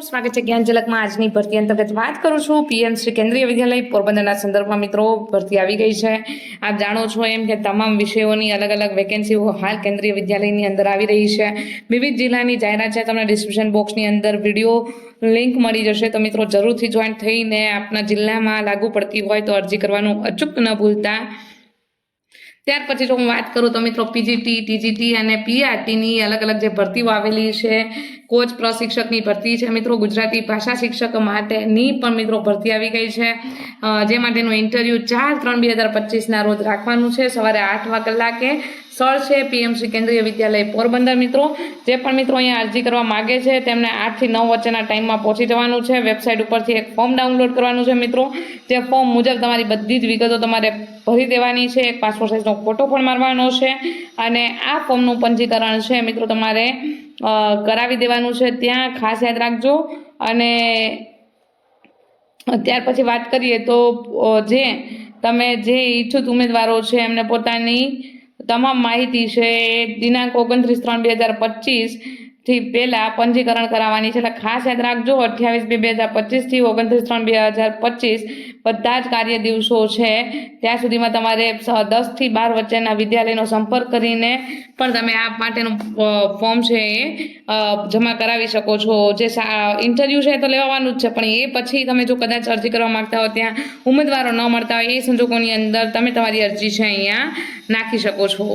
સ્વાગત છે જ્ઞાન ઝલકમાં આજની ભરતી અંતર્ગત વાત કરું છું. પીએમ શ્રી કેન્દ્રીય વિદ્યાલય પોરબંદરના સંદર્ભમાં મિત્રો, ભરતી આવી ગઈ છે. આપ જાણો છો એમ કે તમામ વિષયોની અલગ અલગ વેકેન્સીઓ હાલ કેન્દ્રીય વિદ્યાલયની અંદર આવી રહી છે. વિવિધ જિલ્લાની જાહેરાત છે, તમને ડિસ્ક્રિપ્શન બોક્સની અંદર વીડિયો લિંક મળી જશે. તો મિત્રો, જરૂરથી જોઈન થઈને આપના જિલ્લામાં લાગુ પડતી હોય તો અરજી કરવાનું અચૂક ન ભૂલતા. ત્યાર પછી જો હું વાત કરું તો મિત્રો પીજીટી ટીજીટી અને પીઆરટીની અલગ અલગ જે ભરતીઓ આવેલી છે, કોચ, પ્રશિક્ષકની ભરતી છે, મિત્રો ગુજરાતી ભાષા શિક્ષક માટેની પણ મિત્રો ભરતી આવી ગઈ છે. જે માટેનું ઇન્ટરવ્યૂ ચાર ત્રણ બે હજાર પચીસના રોજ રાખવાનું છે. સવારે આઠ કલાકે સ્થળ છે, પીએમસી કેન્દ્રીય વિદ્યાલય પોરબંદર મિત્રો. જે પણ મિત્રો અહીંયા અરજી કરવા માગે છે, તેમને આઠથી નવ વચ્ચેના ટાઈમમાં પહોંચી જવાનું છે. વેબસાઇટ ઉપરથી એક ફોર્મ ડાઉનલોડ કરવાનું છે મિત્રો. જે ફોર્મ મુજબ તમારી બધી જ વિગતો તમારે ભરી દેવાની છે. એક પાસપોર્ટ સાઇઝનો ફોટો પણ મારવાનો છે. અને આ ફોર્મનું પંજીકરણ છે મિત્રો તમારે કરાવી દેવાનું છે. ત્યાં ખાસ યાદ રાખજો. અને ત્યાર પછી વાત કરીએ તો જે તમે જે ઈચ્છુક ઉમેદવારો છે, એમને પોતાની તમામ માહિતી છે. દિનાંક ઓગણત્રીસ ત્રણ બે હજાર પચીસથી પહેલાં પંજીકરણ કરાવવાની છે. એટલે ખાસ યાદ રાખજો, અઠ્યાવીસ બે બે હજાર પચીસથી ઓગણત્રીસ ત્રણ બે હજાર પચીસ બધા જ કાર્ય દિવસો છે. ત્યાં સુધીમાં તમારે દસથી બાર વચ્ચેના વિદ્યાલયનો સંપર્ક કરીને પણ તમે આ માટેનું ફોર્મ છે એ જમા કરાવી શકો છો. જે ઇન્ટરવ્યૂ છે એ તો લેવાનું જ છે, પણ એ પછી તમે જો કદાચ અરજી કરવા માંગતા હો, ત્યાં ઉમેદવારો ન મળતા હોય, એ સંજોગોની અંદર તમે તમારી અરજી છે અહીંયા નાખી શકો છો.